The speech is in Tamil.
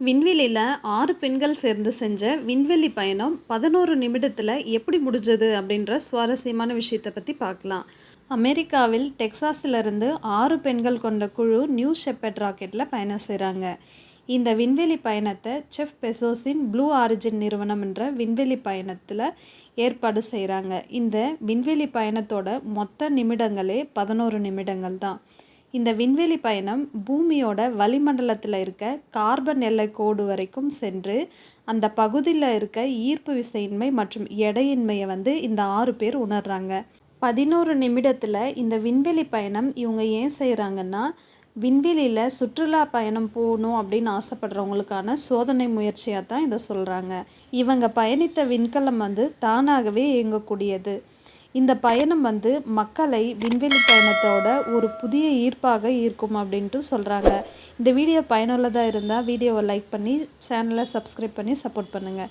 விண்வெளியில் ஆறு பெண்கள் சேர்ந்து செஞ்ச விண்வெளி பயணம் பதினோரு நிமிடத்தில் எப்படி முடிஞ்சது அப்படின்ற சுவாரஸ்யமான விஷயத்தை பற்றி பார்க்கலாம். அமெரிக்காவில் டெக்சாஸிலிருந்து ஆறு பெண்கள் கொண்ட குழு நியூ ஷெப்பட் ராக்கெட்டில் பயணம் செய்கிறாங்க இந்த விண்வெளி பயணத்தை செஃப் பெசோஸின் ப்ளூ ஆரிஜின் நிறுவனம் என்ற விண்வெளி பயணத்தில் ஏற்பாடு செய்கிறாங்க இந்த விண்வெளி பயணத்தோட மொத்த நிமிடங்களே பதினோரு நிமிடங்கள் தான். இந்த விண்வெளி பயணம் பூமியோட வளிமண்டலத்தில் இருக்க கார்பன் எல்லை கோடு வரைக்கும் சென்று அந்த பகுதியில் இருக்க ஈர்ப்பு விசையின்மை மற்றும் எடையின்மையை வந்து இந்த ஆறு பேர் உணர்றாங்க. பதினோரு நிமிடத்தில் இந்த விண்வெளி பயணம் இவங்க ஏன் செய்கிறாங்கன்னா விண்வெளியில் சுற்றுலா பயணம் போகணும் அப்படின்னு ஆசைப்படுறவங்களுக்கான சோதனை முயற்சியாக தான் இதை சொல்கிறாங்க இவங்க பயணித்த விண்கலம் வந்து தானாகவே இயங்கக்கூடியது. இந்த பயணம் வந்து மக்களை விண்வெளி பயணத்தோட ஒரு புதிய ஈர்ப்பாக ஈர்க்கும் அப்படின்ட்டு சொல்கிறாங்க இந்த வீடியோ பயனுள்ளதாக இருந்தால் வீடியோவை லைக் பண்ணி சேனலை சப்ஸ்கிரைப் பண்ணி சப்போர்ட் பண்ணுங்கள்